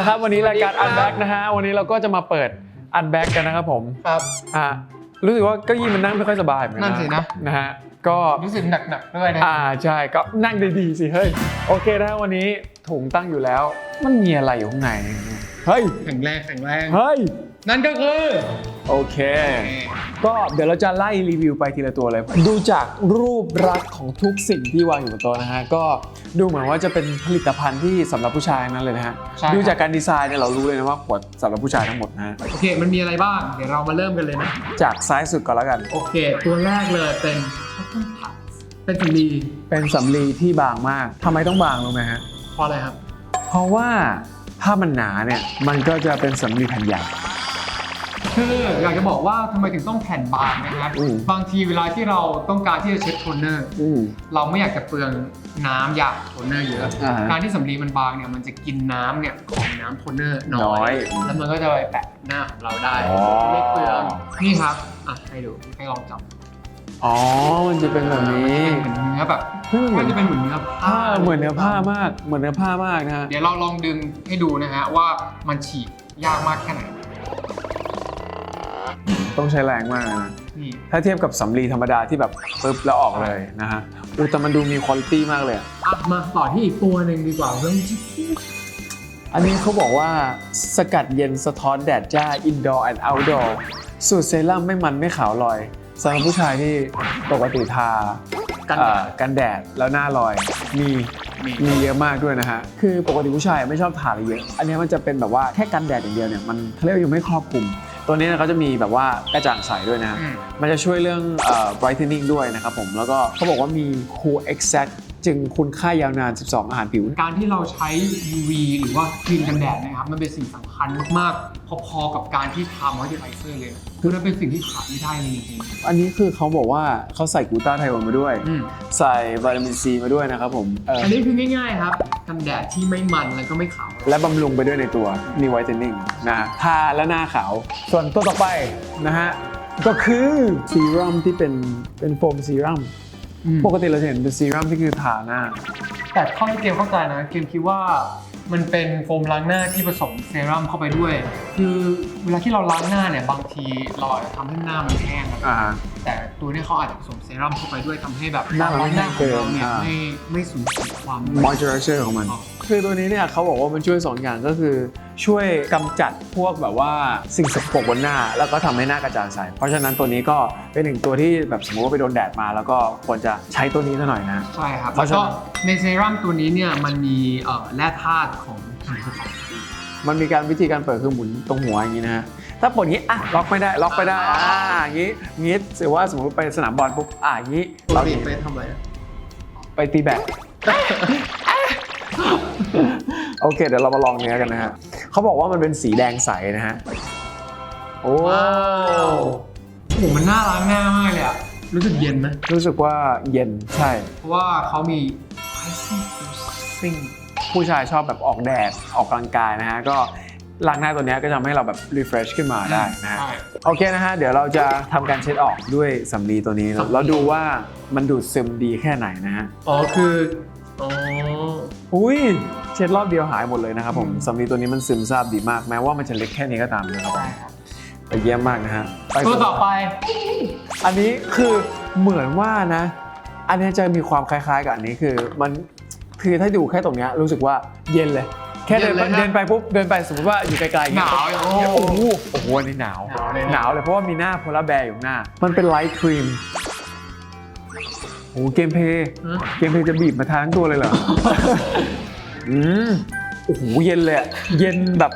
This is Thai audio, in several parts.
ละครับ วันนี้รายการอันแบ็กนะฮะวันนี้เราก็จะมาเปิดอันแบ็กกันนะครับผมครับ อ่ารู้สึกว่าเก้าอี้มันนั่งไม่ค่อยสบายเหมือนกันั่นสินะ นะฮะก็รู้สึกหนักๆด้วยนะอ่าใช่ก็นั่งดีๆสิเฮ้ยโอเคนะฮะวันนี้ถุงตั้งอยู่แล้ว มันมีอะไรอยู่ข้างในเนี่ย เฮ้ย แข็งแรงแข็งแรง เฮ้ย นั่นก็คือโอเค ก็เดี๋ยวเราจะไล่รีวิวไปทีละตัวเลย ดูจากรูปลักษณ์ของทุกสิ่งที่วางอยู่บนโต๊ะนะฮะ ก็ดูเหมือนว่าจะเป็นผลิตภัณฑ์ที่สำหรับผู้ชายทั้งนั้นเลยนะฮะ ใช่ครับ ดูจากการดีไซน์เนี่ยเรารู้เลยนะว่าขวดสำหรับผู้ชายทั้งหมดนะฮะ โอเค มันมีอะไรบ้าง เดี๋ยวเรามาเริ่มกันเลยนะ จากซ้ายสุดก่อนแล้วกัน โอเค ตัวแรกเลยเป็น cotton pads เป็นสีดีเป็นสำลีที่บางมากทำไมต้องบางรู้ไหมฮะ เพราะอะไรครับ เพราะว่า ถ้ามันหนาเนี่ยมันก็จะเป็นสำลีแผ่นใหญ่ คืออยากจะบอกว่าทำไมถึงต้องแผ่นบางนะครับอืม บางทีเวลาที่เราต้องการที่จะเช็ดโทนเนอร์ อืม เราไม่อยากจะเปลืองน้ำยาโทนเนอร์เยอะ อ่าฮะการที่สำลีมันบางเนี่ยมันจะกินน้ำเนี่ยของน้ำโทนเนอร์น้น้ออย ย แล้วมันก็จะไปแปะหน้าของเราได้ อ๋อ ไม่เปลืองนี่ครับอะให้ดูให้ลองจับ อ๋อ มันจะเป็นแบบนี้เหมือนเนื้อแบบเฮ้ยมันเหมืก็อนจะเป็นเหมือนเนื้อผ้าผ้าเหมือนเนื้อผ้ามาก เหมือนเนื้อผ้ามากนะฮะ เดี๋ยวเราลองดึงให้ดูนะฮะว่ามันฉีกยากมากแค่ไหน ต้องใช้แรงมากนะนี่ถ้าเทียบกับสำลีธรรมดาที่แบบปึ๊บแล้วออกเลยนะฮะอูแต่มันดูมีคุณภาพมากเลยอะอะมาต่อที่อีกตัวหนึ่งดีกว่าเรื่องที่อันนี้เขาบอกว่าสกัดเย็นสะท้อนแดดจ้า indoor and outdoor สูตรเซรั่มไม่มันไม่ขาวลอย สำหรับผู้ชายที่ปกติทากันเอ่อกันแดดแล้วหน้าลอยมีมี มีเยอะมากด้วยนะฮะคือปกติผู้ชายไม่ชอบทาอะไรเยอะ อันนี้มันจะเป็นแบบว่าแค่กันแดดอย่างเดียวเนี่ยมันเขาเรียกว่ายังไม่ครอบคลุม ตัวนี้เนยเขาจะมีแบบว่ากระจ่างใสด้วยนะฮะ อืม มันจะช่วยเรื่องเอ่อ brightening ด้วยนะครับผม แล้วก็เขาบอกว่ามี cool exact จึงคุณค่ายาวนาน 12 อาหารผิว การที่เราใช้ UV หรือว่าครีมกันแดดนะครับ มันเป็นสิ่งสำคัญมากๆพอๆกับการที่ทำมอยเจอไรเซอร์เลยคือมันเป็นสิ่งที่ขาดไม่ได้เลยจริงอันนี้คือเขาบอกว่าเขาใส่กลูตาไทโอนมาด้วยๆอืม ใส่วิตามินซีมาด้วยนะครับผมเอออันนี้คือง่ายๆครับกันแดดที่ไม่มันแล้วก็ไม่ขาวและบำรุงไปด้วยในตัวมีไวท์เทนนิ่งนะฮะทาแล้วหน้าขาว ส่วนตัวต่อไปนะฮะ ก็คือซีรั่มที่เป็นเป็นโฟมซีรั่มอืม ปกติเราจะเห็นเป็นซีรั่มที่คือทาหน้า แต่ข้อที่เกมเข้าใจนะ เกมคิดว่ามันเป็นโฟมล้างหน้าที่ผสมเซรั่มเข้าไปด้วย คือเวลาที่เราล้างหน้าเนี่ยบางทีเราอาจจะทำให้หน้ามันแห้งอะอ่า แต่ตัวเนี้เขาอาจจะผสมเซรั่มเข้าไปด้วยทำให้แบบหน้ามันไม่แห้งของเราเนี่ยเกินอ่าไม่ไม่สูญเสียความ moisturizer ของมัน คือตัวนี้เนี่ยเขาบอกว่ามันช่วย2อย่างก็คือช่วยกำจัดพวกแบบว่าสิ่งสกปรกบนหน้า แล้วก็ทำให้หน้ากระจ่างใส เพราะฉะนั้นตัวนี้ก็เป็นหนึ่งตัวที่แบบสมมติว่าไปโดนแดดมา แล้วก็ควรจะใช้ตัวนี้ซะหน่อยนะ ใช่ครับเพแล้วราะฉะก็นั้นในเซรั่มตัวนี้เนี่ยมันมีเอ่อแร่ธาตุของหินภูเขามันมีการวิธีการเปิดคือหมุนตรงหัวอย่างนี้นะฮะถ้าปลดอย่างนี้อะล็อกไม่ได้ล็อกไม่ได้อ่าอย่างนี้งี้ถือว่าสมมติไปสนามบอลปุ๊บอ่าอย่างนี้ปกล็อกติไปทำอะไรอะไปตีแบด โอเค เดี๋ยวเรามาลองเนื้อกันนะฮะเขาบอกว่ามันเป็นสีแดงใสนะฮะโอ้ว้าวโอ้โหมันน่าล้างหน้ามากเลยอะรู้สึกเย็นไหมรู้สึกว่าเย็นใช่ เพราะว่าเขามี icy fusing ผู้ชายชอบแบบออกแดดออกกำลังกายนะฮะก็ล้างหน้าตัวเนี้ยก็จะทำให้เราแบบ refresh ขึ้นมาได้นะฮะใช่โอเคนะฮะเดี๋ยวเราจะทำการเช็ดออกด้วยสำลีตัวนี้สำลีแล้วดูว่ามันดูดซึมดีแค่ไหนนะฮะอ๋อคืออ๋ออุ้ยเช็ดรอบเดียวหายหมดเลยนะครับผมอืมสำลีตัวนี้มันซึมซาบดีมากแม้ว่ามันจะเล็กแค่นี้ก็ตามนะครับใช่ครับไปเยี่ยมมากนะฮะไปตัวต่อไป อันนี้คือเหมือนว่านะ อันนี้จะมีความคล้ายๆกับอันนี้คือมันคือถ้าดูแค่ตรงเนี้ยรู้สึกว่าเย็นเลย แค่เดินไปเย็นเลยนะเดินไปปุ๊บเดินไปสมมติว่าอยู่ไกลๆอย่งหเงี้นายวอย่างโอ้โอ้โหโอ้โหอันนี้หนาวหนาวเลยนะหนาวเลยเพราะว่ามีหน้าโพลาร์แบร์อยู่ข้างหน้า มันเป็นไลท์ครีมโอ้โหเกมเพลย์ฮะเกมเพลย์จะบีบมาทาทั้งตัวเลยเหรอ อืมโอ้โหเย็นเลยอะเย็นแบบ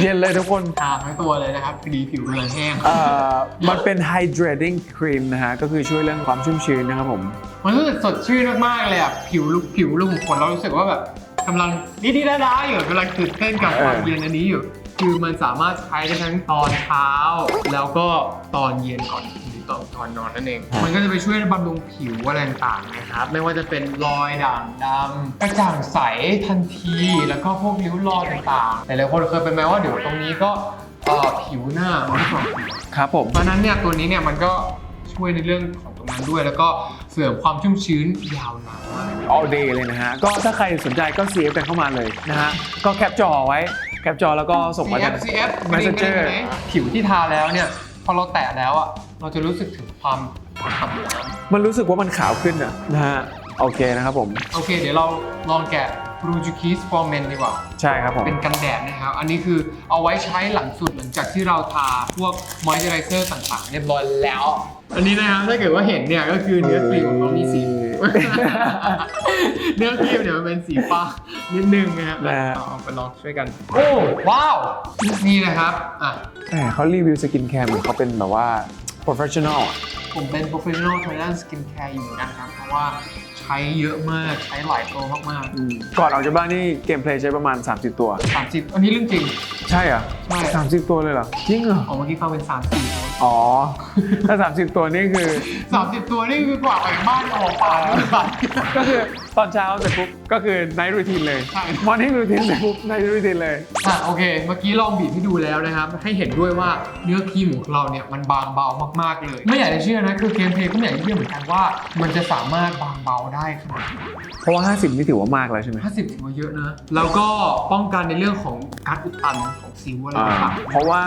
เย็นเลยทุกคนทาทั้งตัวเลยนะครับพอดีผิวกำลังแห้งเอ่อมันเป็น hydrating cream นะฮะ ก็คือช่วยเรื่องความชุ่มชื้นนะครับผม มันรู้สึกสดชื่นมากๆเลยอะผิวลุกผิวลุ่มขนเรารู้สึกว่าแบบกำลังดีๆด้าๆอยู่กำลังตื่นเต้นกับความเออเย็นอันนี้อยู่ คือมันสามารถใช้ได้ทั้งตอนเช้า แล้วก็ตอนเย็นก่อนหรือ ตอนก่อนนอนนั่นเอง มันก็จะไปช่วยบำรุงผิวอะไรต่างๆนะครับ ไม่ว่าจะเป็นรอยด่างดำกระจ่างใสทันที แล้วก็พวกริ้วรอยต่างๆแต่หลายคนเคยเป็นไหมว่าเดี๋ยวตรงนี้ก็เอ่อผิวหน้ามันไม่สม่ำเสมอครับผม เพราะฉะนั้นเนี่ยตัวนี้เนี่ยมันก็ช่วยในเรื่องของตรงนั้นด้วย แล้วก็เสริมความชุ่มชื้นยาวนานมาก all day เลยนะฮะ ก็ถ้าใครสนใจก็ CF กันเข้ามาเลยนะฮะ ก็แคปจอไว้ แคปจอแล้วก็ส่งมาทาง CF CF Messenger กระดิ่งกระดิ่งไหนผิวที่ทาแล้วเนี่ยพอเราแตะแล้วอะ เราจะรู้สึกถึงความฉ่ำน้ำมันรู้สึกว่ามันขาวขึ้นอะนะฮะโอเคนะครับผมโอเค เดี๋ยวเราลองแกะ b r u j u k i s for Men ดีกว่า ใช่ครับผม เป็นกันแดดนะครับ อันนี้คือเอาไว้ใช้หลังสุดหลังจากที่เราทาพวกมอยเจอไรเซอร์ต่างๆเรียบร้อยแล้ว อันนี้นะครับถ้าเกิดว่าเห็นเนี่ยก็คือเนื้อครีมของเขามีสี เนื้อครีมเนี่ยมันเป็นสีฟ้านิดนึงนะครับนะฮะ เอาไปลองช่วยกัน โอ้ว้าว นี่นะครับอะ แหมเขารีวิวสกินแคร์เหมือนเขาเป็นแบบว่า professional อะผมเป็น professional ทางด้าน skin care อยู่นะครับ เพราะว่าใช้เยอะมากใช้หลายตัวมากก่อนออกจากบ้านนี่เกมเพลย์ใช้ประมาณ 30 ตัว ๆ30 อันนี้เรื่องจริง ใช่เหรอใช่ สามสิบตัวเลยเหรอ จริงเหรอออกเมื่อกี้ฟังเป็น3 4ตัวอ๋อ ถ้า 30 ตัวนี่คือ 30 ตัวนี่คือกว่าไปบ้านออกป่าด้วยกันก็คือ ตอนเช้าเสร็จปุ๊บก็คือ night routine เลย ใช่ morning routine เสร็จปุ๊บ night routine เลย อะโอเค เมื่อกี้ลองบีบให้ดูแล้วนะครับ ให้เห็นด้วยว่าเนื้อครีมของเราเนี่ยมันบางเบามากๆเลย ไม่อยากจะเชื่อนะคือเกมเพลย์ก็ไม่อยากจะเชื่อเหมือนกันว่า มันจะสามารถบางเบาได้ขนาดนี้ เพราะว่า 50 นี่ถือว่ามากแล้วใช่ไหม50ถือว่าเยอะนะ แล้วก็ป้องกันในเรื่องของการอุดตันของสิวอะไรอ่าต่างเพราะว่า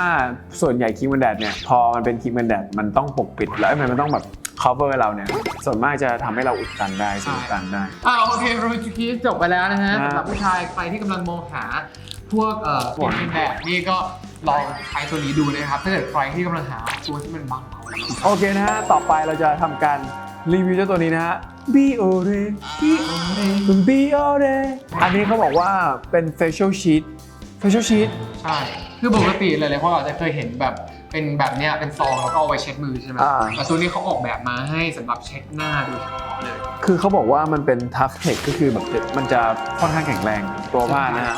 ส่วนใหญ่ครีมกันแดดเนี่ย พอมันเป็นครีมกันแดดมันต้องปกปิดแล้วมันมันต้องแบบ cover เราเนี่ย ส่วนมากจะทำให้เราอุดตันได้สิวอุดตันได้ๆอ่าโอเคโรจิคีจบไปแล้วนะฮะนะสำหรับผู้ชายใครที่กำลังมองหา พวกเอ่อครีมกันแดดนี่ก็ลองใช้ตัวนี้ดูนะครับ ถ้าเกิดใครที่กำลังหาตัวที่มันบางเบาโอเคนะฮะ ต่อไปเราจะทำการรีวิวเจ้าตัวนี้นะฮะ B O R E B O R E อันนี้เขาบอกว่าเป็น facial sheet facial sheet ใช่ คือปกติหลายๆคนอาจจะเคยเห็นแบบเป็นแบบเนี้ยเป็นซองแล้วก็เอาไว้เช็ดมือใช่ไหมอ่า แต่ตัวนี้เขาออกแบบมาให้สำหรับเช็ดหน้าโดยเฉพาะเลย คือเขาบอกว่ามันเป็น tough tech ก็คือแบบมันจะค่อนข้างแข็งแรงตัวผ้านะฮะ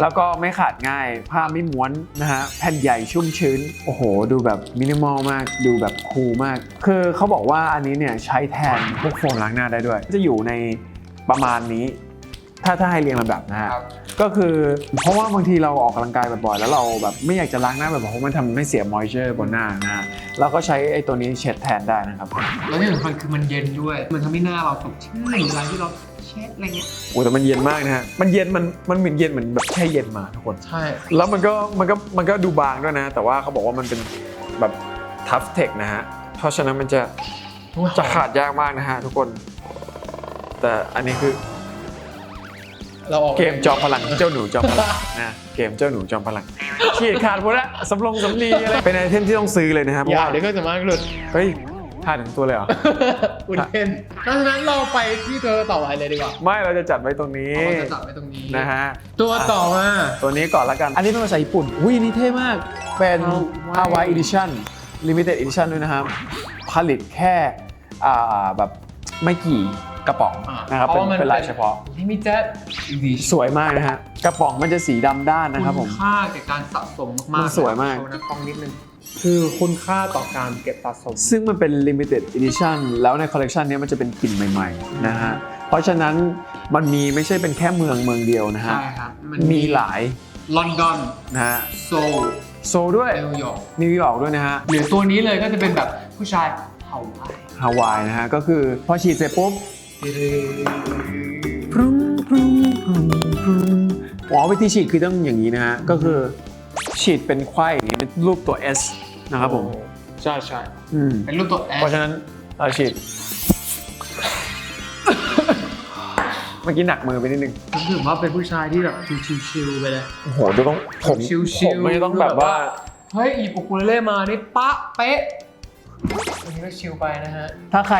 แล้วก็ไม่ขาดง่าย ผ้าไม่ม้วนนะฮะ แผ่นใหญ่ชุ่มชื้น โอ้โห ดูแบบมินิมอลมาก ดูแบบคูลมาก คือเขาบอกว่าอันนี้เนี่ยใช้แทนพวกโฟมล้างหน้าได้ด้วย จะอยู่ในประมาณนี้ ถ้าถ้าให้เรียงลำดับนะฮะ ครับ ก็คือเพราะว่าบางทีเราออกกำลังกายบ่อยๆแล้วเราแบบไม่อยากจะล้างหน้าบ่อยๆเพราะมันทำให้เสียมอยเจอร์บนหน้านะฮะเราก็ใช้ไอ้ตัวนี้เช็ดแทนได้นะครับแล้วที่สำคัญคือมันเย็นด้วย มันทำให้หน้าเราสดชื่นเวลาที่เราเช็ดอะไรเงี้ยโอ้แต่มันเย็นมากนะฮะมันเย็นมันมันเหมือนเย็นเหมือนแบบแช่เย็นมาทุกคน ใช่ แล้วมันก็มันก็มันก็ดูบางด้วยนะ แต่ว่าเขาบอกว่ามันเป็นแบบทัฟเทคนะฮะ เพราะฉะนั้นมันจะจะขาดยากมากนะฮะทุกคน แต่อันนี้คือ เราออกเกมจอมพลังเจ้าหนูจอมพลังนะเกมเจ้าหนูจอมพลังฉีดขาดหมดละสำลงสำลีอะไรเป็นไอเทมที่ต้องซื้อเลยนะครับเพอราะย่าว่าเดี๋ยวก็จะมาหลุดเฮ้ยขาดถึงตัวเลยเหรอ อุ่นเต้นเพราะฉะนั้นเราไปที่ตัวต่อไปเลยดีกว่าไม่เราจะจัดไว้ตรงนี้เราจะจับไว้ตรงนี้นะฮะตัวต่อมาตัวนี้ก่อนละกัน อันนี้เป็นภาษาญี่ปุ่นอุ้ยนี่เท่มาก เป็น Hawaii Hawaii Edition Limited Edition ด้วยนะครับ ผลิตแค่อ่าแบบไม่กี่ กระป๋องอ่านะครับเพเป็นราะว่ามันเป็นลายเฉพาะ ลิมิเต็ดดีสวยมากนะฮะกระป๋องมันจะสีดำด้านนะครับผมณค่าแก่การสะสมมากๆมันสวยมาก โชนะกล้องนิดนึงคือคุณค่าต่อการเก็บสะสม ซึ่งมันเป็น Limited Edition แล้วในคอลเลกชันนี้มันจะเป็นกลิ่นใหม่ๆนะฮะเพราะฉะนั้นมันมีไม่ใช่เป็นแค่เมืองเมืองเดียวนะฮะใช่ครับมันมีหลายลอนดอนนะฮะโซลโซลด้วยนิวยอร์กนิวยอร์กด้วยนะฮะ หรือตัวนี้เลยก็จะเป็นแบบผู้ชายเฮาไวฮาวายนะฮะก็คือพอฉีดเสร็จปุ๊บ พรุ้งพรุ้งพรุ้งพรุ้งอ๋อวิธีฉีดคือต้องอย่างนี้นะฮะ ก็คือฉีดเป็นไขว้อย่างนี้เป็นรูปตัว S นะครับผม ใช่ใช่อืม เป็นรูปตัวแอเพราะฉะนั้นเราฉีด เมื่อกี้หนักมือไปนิดนึง ผมถือว่าเป็นผู้ชายที่แบบชิลๆไปเลย โอ้โหดูต้องผมชิวๆผมไม่ต้องแบบว่า เฮ้ยหยิบอุกุเลเล่มานี่ปะเป๊ะวันนี้ ก็ชิลไปนะฮะ ถ้าใคร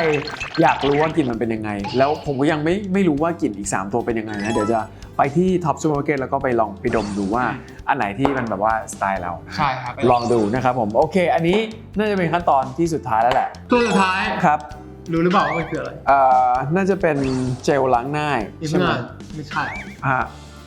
อยากรู้ว่ากลิ่นมันเป็นยังไง แล้วผมก็ยังไม่ไม่รู้ว่ากลิ่นอีก 3 ตัวเป็นยังไงนะ เดี๋ยวจะไปที่ท็อปซูเปอร์มาร์เก็ตแล้วก็ไปลองไปดมดูว่าอันไหนที่มันแบบว่าสไตล์เรา ใช่ครับลองดูนะครับผม โอเค อันนี้น่าจะเป็นขั้นตอนที่สุดท้ายแล้วแหละ ตัวสุดท้าย ครับ รู้หรือเปล่าว่ามันคืออะไรเอ่อ น่าจะเป็นเจลล้างหน้าอีใช่เพื่ไหมอนไม่ใช่อ่า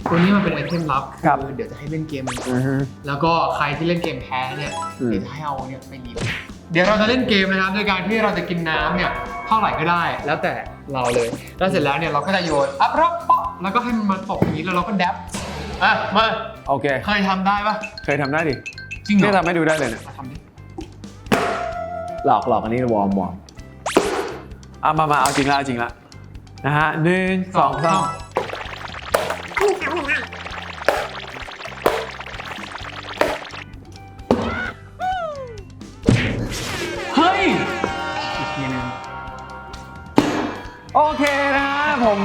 ตัวนี้มันเป็นไอเทมลับครับอเดี๋ยวจะให้เล่นเกมมันก่อนอือฮึแล้วก็ใครที่เล่นเกมแพ้เนี่ยอืม เดี๋ยวจะให้เอาเนี่ยไปรีวิว เดี๋ยวเราจะเล่นเกมนะครับโดยการที่เราจะกินน้ำเนี่ยเท่าไหร่ก็ได้ แล้วแต่เราเลย แล้วเสร็จแล้วเนี่ยเราก็จะโยนอัพรับป๊อกแล้วก็ให้มันมาตกอย่างนี้แล้วเราก็แดบอะมาโอเค เคยทำได้ปะเคยทำได้ดิจริงเหรนี่อทำให้ดูได้เลยเนี่ยทำดิหลอกหลอกอันนี้วอร์มวอร์มอะมามาเอาจริงละเอาจริงละนะฮะหนึ่งสองสาม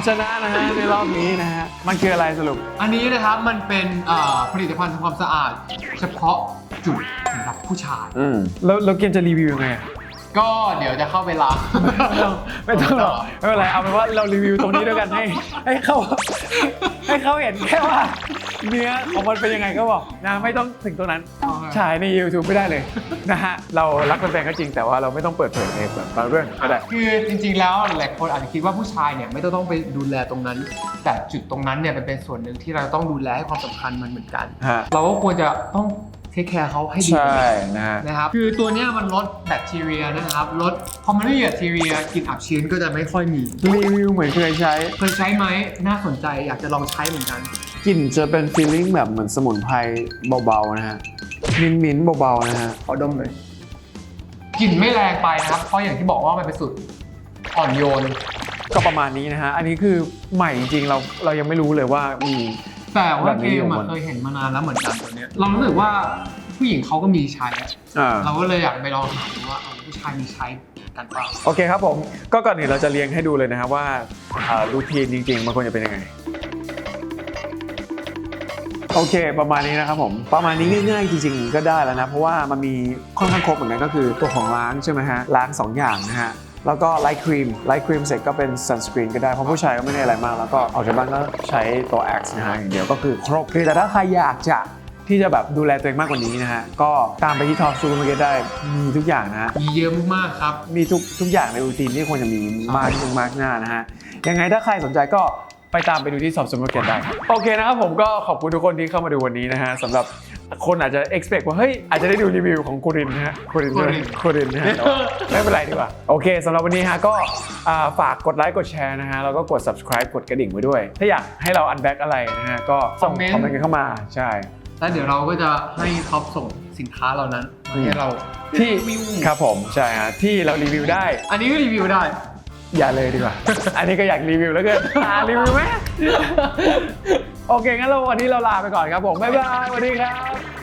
ชนะนะฮะในรอบนี้นะฮะ มันคืออะไรสรุป อันนี้นะครับมันเป็นเอ่อผลิตภัณฑ์ทำความสะอาด เฉพาะจุดสำหรับผู้ชาย อืม แล้วแล้วเกมจะรีวิวยังไงอะก็เดี๋ยวจะเข้าไปล้าง ไม่ต้องหรอกไม่เป็นไรเอาเป็นว่าเรารีวิวตรงนี้ด้วยกันให้ให้เขาให้เขาเห็นแค่ว่า เนื้อของมันเป็นยังไงก็บอกนะไม่ต้องถึงตรงนั้นฉายใน YouTube ไม่ได้เลยนะฮะเรารักแฟนๆก็จริงแต่ว่าเราไม่ต้องเปิดเผยในแบบบางเรื่องก็ได้คือจริงๆแล้วหลายคนอาจจะคิดว่าผู้ชายเนี่ยไม่ต้องต้องไปดูแลตรงนั้น แต่จุดตรงนั้นเนี่ยมันเป็นส่วนหนึ่งที่เราต้องดูแลให้ความสำคัญมันเหมือนกันฮะเราก็ควรจะต้องเทคแคร์เขาให้ดีใช่นะฮะนะครับคือตัวเนี้ยมันลดแบคทีเรียนะครับลดพอมันไม่มีแบคทีเรียกลิ่นอับชื้นก็จะไม่ค่อยมีรีวิวเหมือนเคยใช้เคยใช้ไหมน่าสนใจอยากจะลองใช้เหมือนกันกลิ่นจะเป็นฟีลลิ่งแบบเหมือนสมุนไพรเบาๆนะฮะมิ้นมิ้นๆเบาๆนะฮะขอดมหน่อยกลิ่นไม่แรงไปนะครับ เพราะอย่างที่บอกว่ามันเป็นสูตรอ่อนโยน ก็ประมาณนี้นะฮะ อันนี้คือใหม่จริงๆเราเรายังไม่รู้เลยว่ามี แต่แบว่าบเกนี้มอยู่อะมันเคยเห็นมานานแล้วเหมือนกันตัวเนี้ย เรารู้สึกว่าผู้หญิงเขาก็มีใช้อะอ่าเราก็เลยอยากไปลองหาดูว่าเอาผู้ชายมีใช้กันเปล่าโอเคครับผม ก็ก่อนอื่นเราจะเรียงให้ดูเลยนะครับว่ารูทีนจริง ๆ มันควรจะเป็นยังไง โอเค ประมาณนี้นะครับผม ประมาณนี้ง่ายๆจริงๆก็ได้แล้วนะ เพราะว่ามันมีค่อนข้างครบเหมือนกันก็คือตัวของล้างใช่ไหมฮะ ล้าง 2 อย่างนะฮะแล้วก็ไลท์ครีมไลท์ครีมเสร็จก็เป็นซันสกรีนก็ได้ เพราะผู้ชายก็ไม่ได้อะไรมาก แล้วก็ออกจากบ้านก็ใช้ตัว Axe นะฮะอย่างเดียวก็คือครบคือแต่ถ้าใครอยากจะที่จะแบบดูแลตัวเองมากกว่านี้นะฮะ ก็ตามไปที่ท็อปซูเปอร์มาร์เก็ตได้มีทุกอย่างนะฮะมีเยอะมากๆครับ มีทุกทุกอย่างในรูทีนที่ควรจะมีมากที่สุดมากหน้านะฮะ ยังไงถ้าใครสนใจก็ ไปตามไปดูที่สอบสมรเกตได้ครับโอเคนะครับผมก็ขอบคุณทุกคนที่เข้ามาดูวันนี้นะฮะสำหรับคนอาจจะ expect ว่าเฮ้ยอาจจะได้ดูรีวิวของคูรินนะฮะคูรินใช่ไหมคูรินคูรินนะฮะแต่ว่าไม่เป็นไรดีกว่าโอเคสำหรับวันนี้ฮะก็อ่าฝากกดไลค์กดแชร์นะฮะแล้วก็กด subscribe กดกระดิ่งไว้ด้วย ถ้าอยากให้เรา unback อะไรนะฮะก็ส่งคอมเมนต์กันเข้ามาใช่ แล้วเดี๋ยวเราก็จะให้ท็อปส่งสินค้าเหล่านั้นมาให้เราที่รีวิวครับผมใช่ฮะที่เรารีวิวได้ อันนี้ก็รีวิวได้ อย่าเลยดีกว่า อันนี้ก็อยากรีวิวแล้วกันอ่ารีวิวไหม โอเคงั้นเราวันนี้เราลาไปก่อนครับผม บ๊ายบายสวัสดีครับ